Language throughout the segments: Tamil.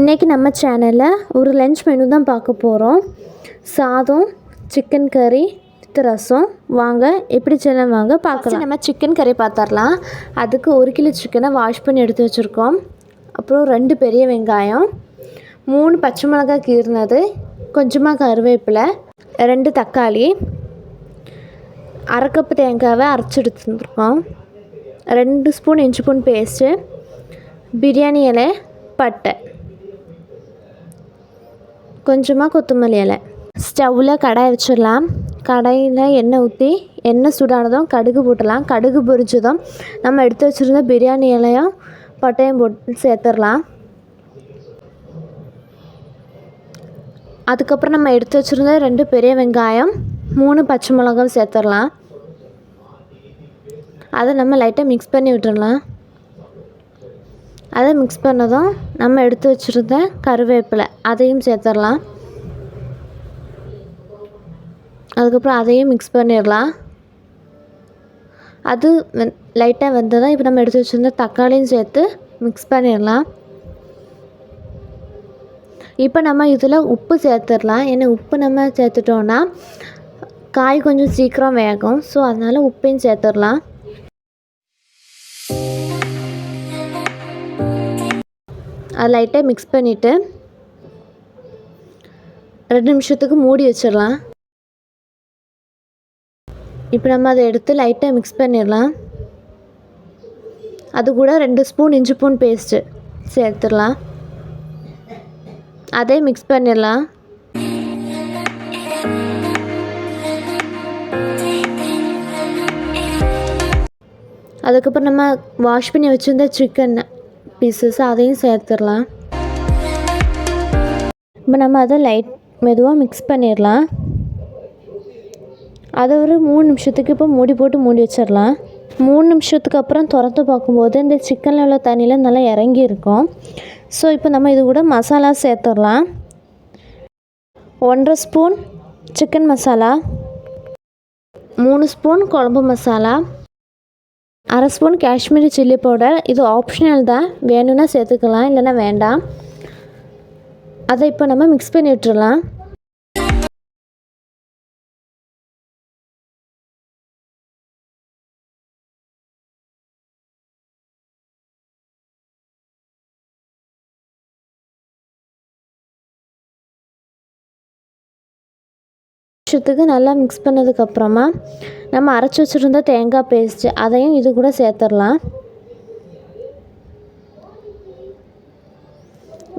இன்றைக்கி நம்ம சேனலில் ஒரு லஞ்ச் மெனு தான் பார்க்க போகிறோம் சாதம் சிக்கன் கறி வித் ரசம். வாங்க எப்படி செய்யலாம் வாங்க பார்க்கலாம். நம்ம சிக்கன் கறி பார்த்துடலாம். அதுக்கு ஒரு கிலோ சிக்கனை வாஷ் பண்ணி எடுத்து வச்சுருக்கோம். அப்புறம் ரெண்டு பெரிய வெங்காயம் மூணு பச்சை மிளகாய் கீறினது கொஞ்சமாக கருவேப்பிலை ரெண்டு தக்காளி அரைக்கப்பு தேங்காவை அரைச்சி எடுத்துருக்கோம். ரெண்டு ஸ்பூன் இஞ்சி பூன் பேஸ்ட்டு பிரியாணி இலை பட்டை. கொஞ்சமாக கொத்தமல்லி இலை. ஸ்டவ்வில் கடாய் வச்சிடலாம். கடாயில் எண்ணெய் ஊற்றி எண்ணெய் சூடானதும் கடுகு போட்டுடலாம். கடுகு பொரிச்சதும் நம்ம எடுத்து வச்சுருந்த பிரியாணி இலையும் பட்டையும் போட்டு சேர்த்துடலாம். அதுக்கப்புறம் நம்ம எடுத்து வச்சுருந்த ரெண்டு பெரிய வெங்காயம் மூணு பச்சை மிளகாவும் சேர்த்துடலாம். அதை நம்ம லைட்டாக மிக்ஸ் பண்ணி விட்டுடலாம். அதை மிக்ஸ் பண்ணதும் நம்ம எடுத்து வச்சுருந்த கருவேப்பிலை அதையும் சேர்த்துடலாம். அதுக்கப்புறம் அதையும் மிக்ஸ் பண்ணிடலாம். அது லைட்டாக வெந்ததும் இப்போ நம்ம எடுத்து வச்சுருந்த தக்காளியும் சேர்த்து மிக்ஸ் பண்ணிடலாம். இப்போ நம்ம இதில் உப்பு சேர்த்துடலாம். ஏன்னா உப்பு நம்ம சேர்த்துட்டோன்னா காய் கொஞ்சம் சீக்கிரம் வேகும். ஸோ அதனால் உப்பையும் சேர்த்துடலாம். அது லைட்டாக மிக்ஸ் பண்ணிவிட்டு ரெண்டு நிமிஷத்துக்கு மூடி வச்சிடலாம். இப்போ நம்ம அதை எடுத்து லைட்டாக மிக்ஸ் பண்ணிடலாம். அது கூட ரெண்டு ஸ்பூன் இஞ்சி பூன் பேஸ்ட்டு சேர்த்துடலாம். அதே மிக்ஸ் பண்ணிடலாம். அதுக்கப்புறம் நம்ம வாஷ் பண்ணி வச்சுருந்த சிக்கன் பீசஸ் அதையும் சேர்த்துடலாம். இப்போ நம்ம அதை லைட் மெதுவாக மிக்ஸ் பண்ணிடலாம். அதை ஒரு மூணு நிமிஷத்துக்கு இப்போ மூடி போட்டு மூடி வச்சிடலாம். மூணு நிமிஷத்துக்கு அப்புறம் திறந்து பார்க்கும்போது இந்த சிக்கனில் உள்ள தண்ணியில் நல்லா இறங்கி இருக்கும். ஸோ இப்போ நம்ம இது கூட மசாலா சேர்த்துடலாம். ஒன்றரை ஸ்பூன் சிக்கன் மசாலா மூணு ஸ்பூன் குழம்பு மசாலா அரை ஸ்பூன் காஷ்மீரி சில்லி பவுடர். இது ஆப்ஷனல் தான். வேணும்னா சேர்த்துக்கலாம் இல்லைன்னா வேண்டாம். அதை இப்போ நம்ம மிக்ஸ் பண்ணி விட்டுறலாம். விஷயத்துக்கு நல்லா மிக்ஸ் பண்ணதுக்கப்புறமா நம்ம அரைச்சி வச்சுருந்த தேங்காய் பேஸ்ட்டு அதையும் இது கூட சேர்த்துடலாம்.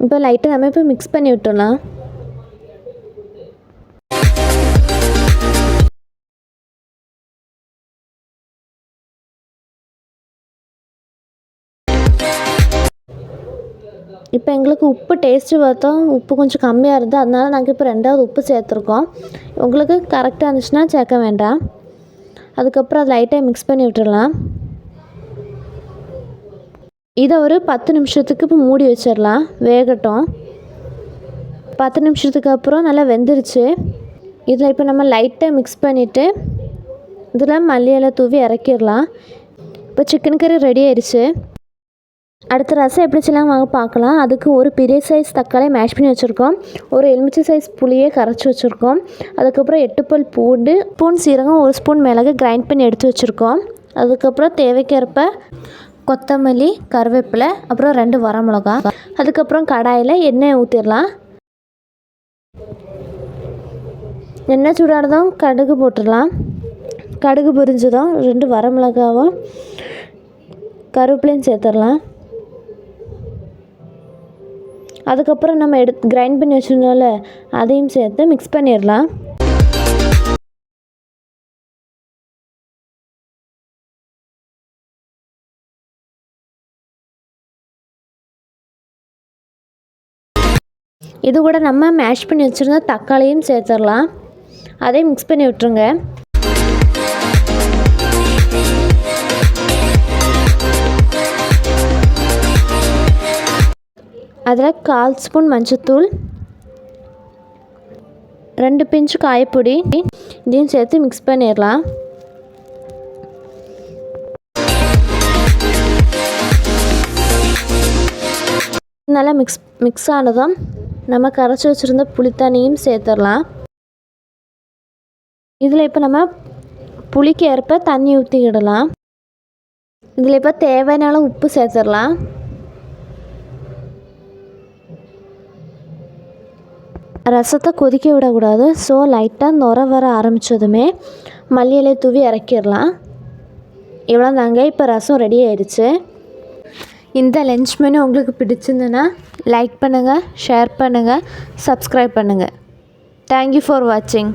இப்போ லைட்டாக நம்ம இப்போ மிக்ஸ் பண்ணி விட்டுடலாம் இப்போ எங்களுக்கு உப்பு டேஸ்ட்டு பார்த்தோம். உப்பு கொஞ்சம் கம்மியாக இருந்தது. அதனால நாங்கள் இப்போ ரெண்டாவது உப்பு சேர்த்துருக்கோம். உங்களுக்கு கரெக்டாக இருந்துச்சுன்னா சேர்க்க வேண்டாம். அதுக்கப்புறம் அதை லைட்டாக மிக்ஸ் பண்ணி விட்டுடலாம். இதை ஒரு பத்து நிமிஷத்துக்கு இப்போ மூடி வச்சிடலாம். வேகட்டும். பத்து நிமிஷத்துக்கு அப்புறம் நல்லா வெந்துருச்சு. இதில் இப்போ நம்ம லைட்டாக மிக்ஸ் பண்ணிவிட்டு இதில் மல்லியெல்லாம் தூவி இறக்கிடலாம். இப்போ சிக்கன் கறி ரெடி ஆயிடுச்சு. அடுத்த ரசம் எப்படி செய்யலாம் வாங்க பார்க்கலாம். அதுக்கு ஒரு பெரிய சைஸ் தக்காளி மேஷ் பண்ணி வச்சுருக்கோம். ஒரு எலுமிச்சை சைஸ் புளியை கரைச்சி வச்சுருக்கோம். அதுக்கப்புறம் எட்டு பல் பூண்டு ஸ்பூன் சீரகம் ஒரு ஸ்பூன் மிளகு கிரைண்ட் பண்ணி எடுத்து வச்சுருக்கோம். அதுக்கப்புறம் தேவைக்கேற்ப கொத்தமல்லி கருவேப்பிலை அப்புறம் ரெண்டு வரமிளகா அதுக்கப்புறம் கடாயில் எண்ணெய் ஊற்றிடலாம் எண்ணெய் சூடானதும் கடுகு போட்டுடலாம். கடுகு பொரிஞ்சதும் ரெண்டு வரமிளகாவும் கருவேப்பிலையும் சேர்த்துடலாம். அதுக்கப்புறம் நம்ம எடுத்து கிரைண்ட் பண்ணி வச்சுருந்தோம்ல அதையும் சேர்த்து மிக்ஸ் பண்ணிடலாம். இது கூட நம்ம மேஷ் பண்ணி வச்சுருந்த தக்காளியும் சேர்த்துடலாம். அதையும் மிக்ஸ் பண்ணி விட்டுருங்க. அதில் கால் ஸ்பூன் மஞ்சத்தூள் ரெண்டு பிஞ்சு காயப்பொடி இதையும் சேர்த்து மிக்ஸ் பண்ணிடலாம். நல்லா மிக்ஸ் மிக்ஸ் ஆனதும் நம்ம கரைச்சி வச்சுருந்த புளித்தண்ணியும் சேர்த்துடலாம். இதில் இப்போ நம்ம புளிக்கு ஏற்ப தண்ணி ஊற்றிக்கிடலாம் இதில் இப்போ தேவையான உப்பு சேர்த்துடலாம். ரசத்தை கொதிக்க விடக்கூடாது. ஸோ லைட்டாக நுர வர ஆரம்பித்ததுமே மல்லி இலையை தூவி இறக்கிடலாம். இவ்வளோ தாங்க இப்போ ரசம் ரெடி ஆயிடுச்சு இந்த லஞ்ச் மெனு உங்களுக்கு பிடிச்சிருந்துன்னா லைக் பண்ணுங்கள் ஷேர் பண்ணுங்கள் சப்ஸ்கிரைப் பண்ணுங்கள் தேங்க்யூ ஃபார் வாட்சிங்